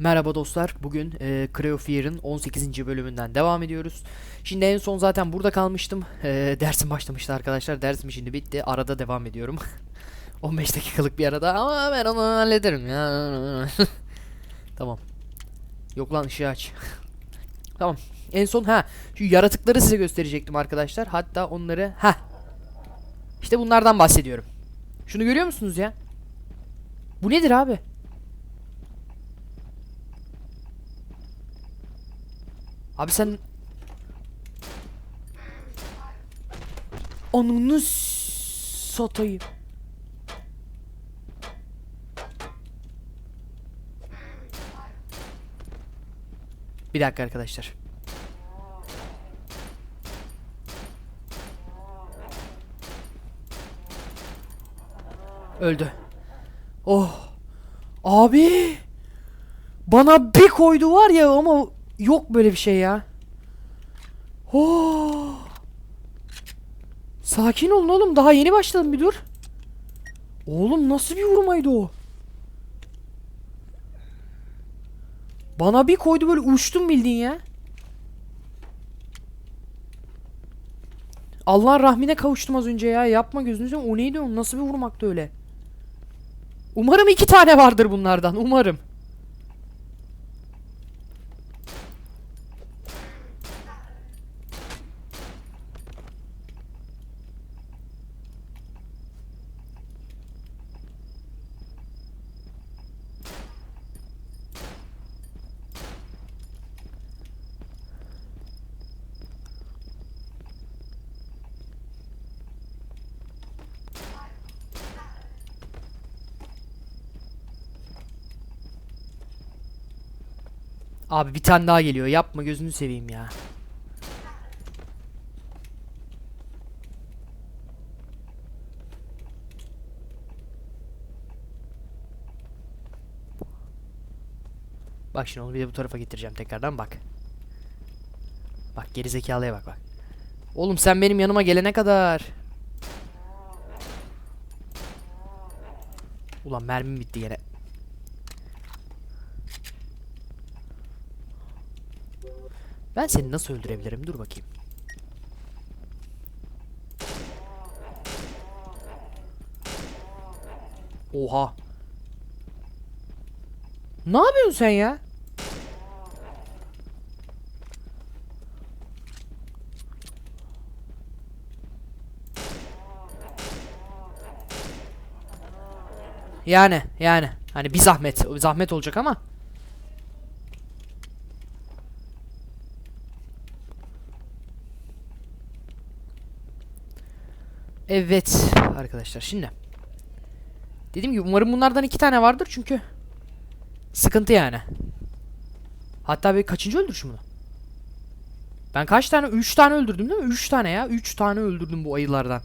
Merhaba dostlar. Bugün e, Creo Fear'ın 18. bölümünden devam ediyoruz. Şimdi en son zaten burada kalmıştım. E, dersim başlamıştı arkadaşlar. Dersim şimdi bitti. Arada devam ediyorum. 15 dakikalık bir arada ama ben onu hallederim ya. tamam. Yok lan ışığı aç. tamam. En son ha şu yaratıkları size gösterecektim arkadaşlar. Hatta onları ha. İşte bunlardan bahsediyorum. Şunu görüyor musunuz ya? Bu nedir abi? Abi sen... S- satayım. Bir dakika arkadaşlar. Öldü. Oh. Abi. Bana bir koydu var ya ama yok böyle bir şey ya. Oh. Sakin olun oğlum daha yeni başladım bir dur. Oğlum nasıl bir vurmaydı o? Bana bir koydu böyle uçtum bildiğin ya. Allah'ın rahmine kavuştum az önce ya. Yapma gözünü seveyim. O neydi o? Nasıl bir vurmaktı öyle? Umarım iki tane vardır bunlardan. Umarım. Abi bir tane daha geliyor. Yapma gözünü seveyim ya. Bak şimdi onu bir de bu tarafa getireceğim tekrardan bak. Bak gerizekalıya bak bak. Oğlum sen benim yanıma gelene kadar. Ulan mermim bitti yine. Ben seni nasıl öldürebilirim? Dur bakayım. Oha. Ne yapıyorsun sen ya? Yani yani hani bir zahmet zahmet olacak ama Evet arkadaşlar şimdi. Dediğim gibi umarım bunlardan iki tane vardır çünkü sıkıntı yani. Hatta bir kaçıncı öldürüşüm bunu? Ben kaç tane? Üç tane öldürdüm değil mi? Üç tane ya. Üç tane öldürdüm bu ayılardan.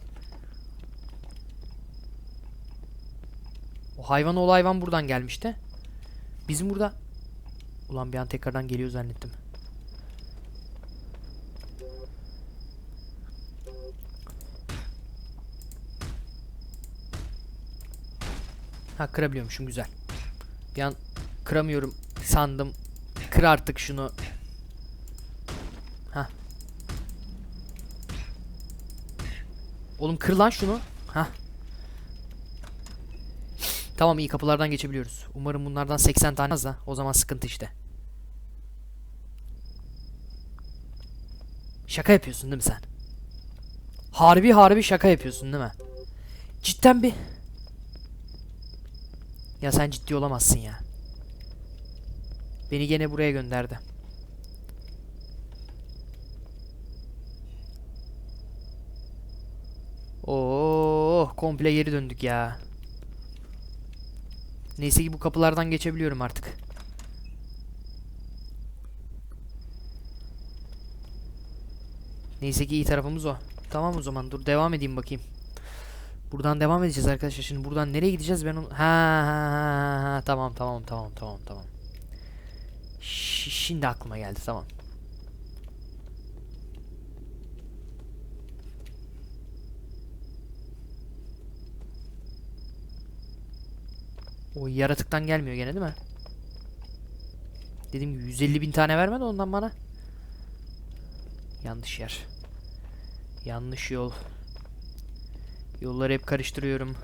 O hayvan oğlu hayvan buradan gelmişti. Bizim burada... Ulan bir an tekrardan geliyor zannettim. Ha kırabiliyormuşum güzel. Bir an kıramıyorum sandım. Kır artık şunu. Ha. Oğlum kır lan şunu. Ha. Tamam iyi kapılardan geçebiliyoruz. Umarım bunlardan 80 tane az da o zaman sıkıntı işte. Şaka yapıyorsun değil mi sen? Harbi harbi şaka yapıyorsun değil mi? Cidden bir ya sen ciddi olamazsın ya. Beni gene buraya gönderdi. Oo, komple geri döndük ya. Neyse ki bu kapılardan geçebiliyorum artık. Neyse ki iyi tarafımız o. Tamam o zaman dur devam edeyim bakayım. Buradan devam edeceğiz arkadaşlar. Şimdi buradan nereye gideceğiz ben onu... Ha, ha, ha, ha. Tamam tamam tamam tamam tamam. Ş şimdi aklıma geldi tamam. O yaratıktan gelmiyor gene değil mi? Dedim 150 bin tane vermedi ondan bana. Yanlış yer. Yanlış yol. Yolları hep karıştırıyorum.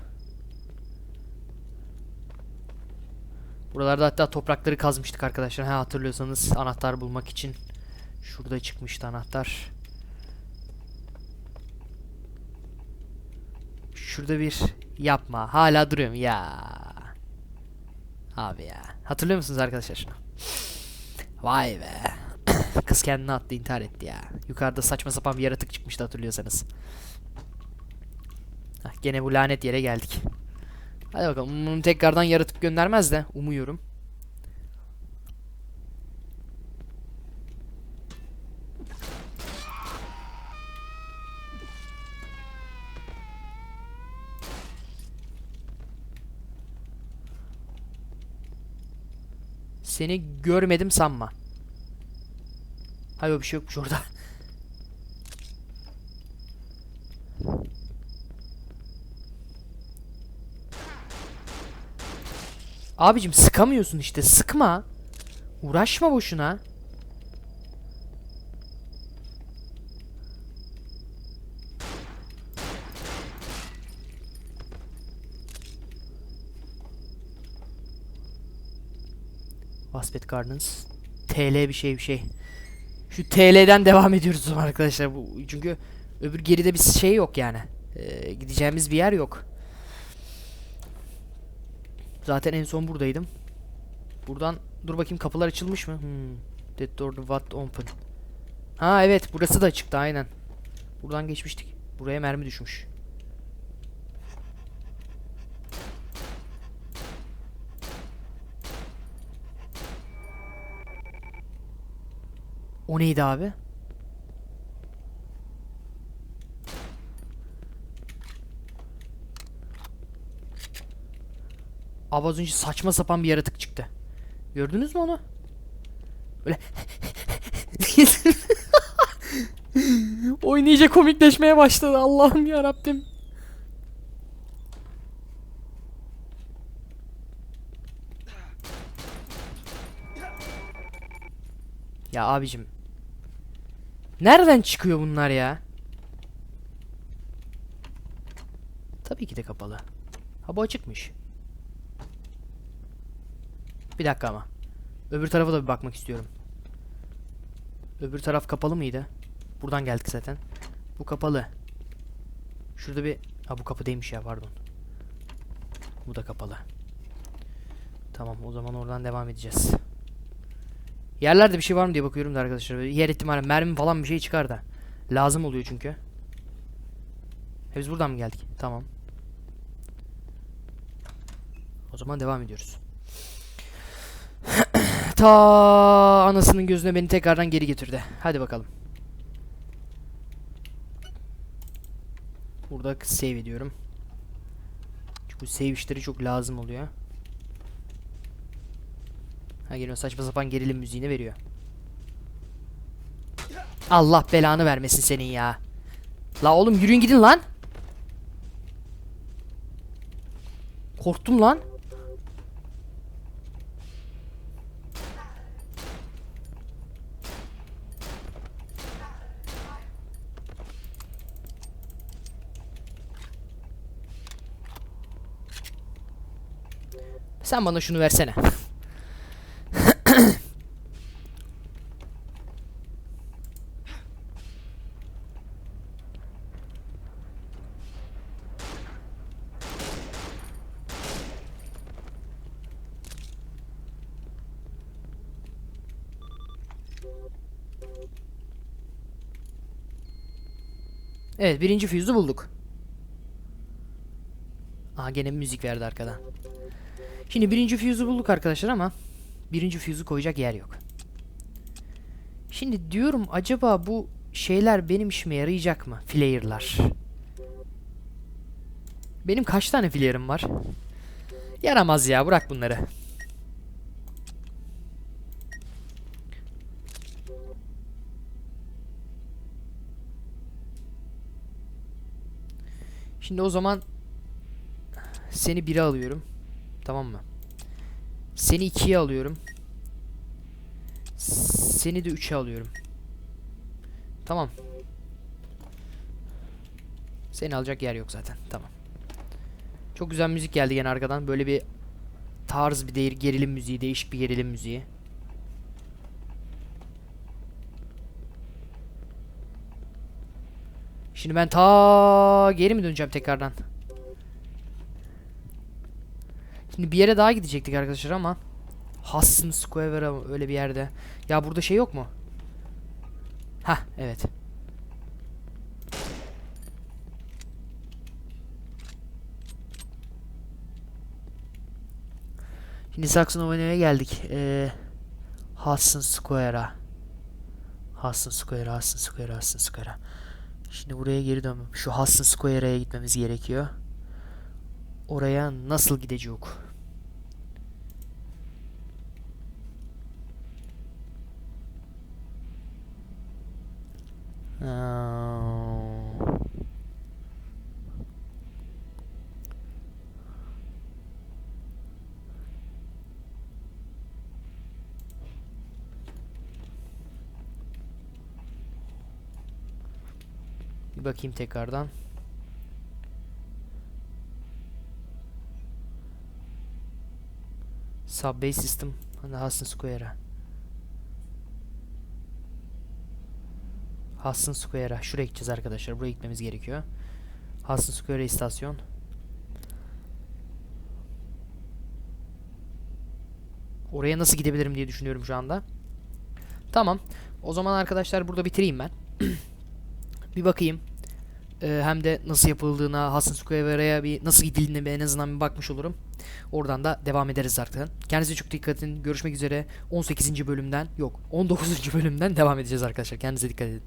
Buralarda hatta toprakları kazmıştık arkadaşlar. Ha hatırlıyorsanız anahtar bulmak için. Şurada çıkmıştı anahtar. Şurada bir yapma. Hala duruyorum ya. Abi ya. Hatırlıyor musunuz arkadaşlar? Vay be. Kız kendini attı intihar etti ya. Yukarıda saçma sapan bir yaratık çıkmıştı hatırlıyorsanız. Hah, gene bu lanet yere geldik. Hadi bakalım. Umarım tekrardan yaratık göndermez de. Umuyorum. Seni görmedim sanma. Hayır bir şey yokmuş orada. Abicim sıkamıyorsun işte sıkma. Uğraşma boşuna. Waspet Gardens. TL bir şey bir şey. Şu TL'den devam ediyoruz o zaman arkadaşlar. Bu, çünkü öbür geride bir şey yok yani. Ee, gideceğimiz bir yer yok. Zaten en son buradaydım. Buradan dur bakayım kapılar açılmış mı? Hmm. That door what open. Ha evet burası da çıktı aynen. Buradan geçmiştik. Buraya mermi düşmüş. O neydi abi? Abi az önce saçma sapan bir yaratık çıktı. Gördünüz mü onu? Öyle Oyun iyice komikleşmeye başladı. Allah'ım ya Rabbim. Ya abicim. Nereden çıkıyor bunlar ya? Tabii ki de kapalı. Ha bu açıkmış. Bir dakika ama. Öbür tarafa da bir bakmak istiyorum. Öbür taraf kapalı mıydı? Buradan geldik zaten. Bu kapalı. Şurada bir... Ha bu kapı değilmiş ya pardon. Bu da kapalı. Tamam o zaman oradan devam edeceğiz. Yerlerde bir şey var mı diye bakıyorum da arkadaşlar. Yer ihtimali mermi falan bir şey çıkar da. Lazım oluyor çünkü. He biz buradan mı geldik? Tamam. O zaman devam ediyoruz. Ta anasının gözüne beni tekrardan geri getirdi. Hadi bakalım. Burada save ediyorum. Çünkü save işleri çok lazım oluyor. Ha geliyor saçma sapan gerilim müziğini veriyor. Allah belanı vermesin senin ya. La oğlum yürüyün gidin lan. Korktum lan. Sen bana şunu versene. Evet birinci füzü bulduk. Aha gene müzik verdi arkadan. Şimdi birinci füzü bulduk arkadaşlar ama birinci füzü koyacak yer yok. Şimdi diyorum acaba bu şeyler benim işime yarayacak mı? Flare'lar. Benim kaç tane flare'ım var? Yaramaz ya bırak bunları. Şimdi o zaman seni 1'e alıyorum. Tamam mı? Seni 2'ye alıyorum. Seni de 3'e alıyorum. Tamam. Seni alacak yer yok zaten. Tamam. Çok güzel müzik geldi gene arkadan. Böyle bir tarz bir değil gerilim müziği, değişik bir gerilim müziği. Şimdi ben ta geri mi döneceğim tekrardan? Şimdi bir yere daha gidecektik arkadaşlar ama Hudson Square öyle bir yerde. Ya burada şey yok mu? Hah evet. Şimdi Saxon Avenue'ye geldik. Ee, Hudson Square'a. Hudson Square, Hudson Square, Hudson Square'a. Şimdi buraya geri dönmem. Şu Hudson Square'a gitmemiz gerekiyor. Oraya nasıl gidecek? Aa. Bir bakayım tekrardan. Subway System hani Hudson Square'a. Hudson Square'a. Şuraya gideceğiz arkadaşlar. Buraya gitmemiz gerekiyor. Hudson Square istasyon. Oraya nasıl gidebilirim diye düşünüyorum şu anda. Tamam. O zaman arkadaşlar burada bitireyim ben. bir bakayım. Ee, hem de nasıl yapıldığına, Hudson Square'a bir nasıl gidildiğine en azından bir bakmış olurum. Oradan da devam ederiz zaten. Kendinize çok dikkat edin. Görüşmek üzere. 18. bölümden yok 19. bölümden devam edeceğiz arkadaşlar. Kendinize dikkat edin.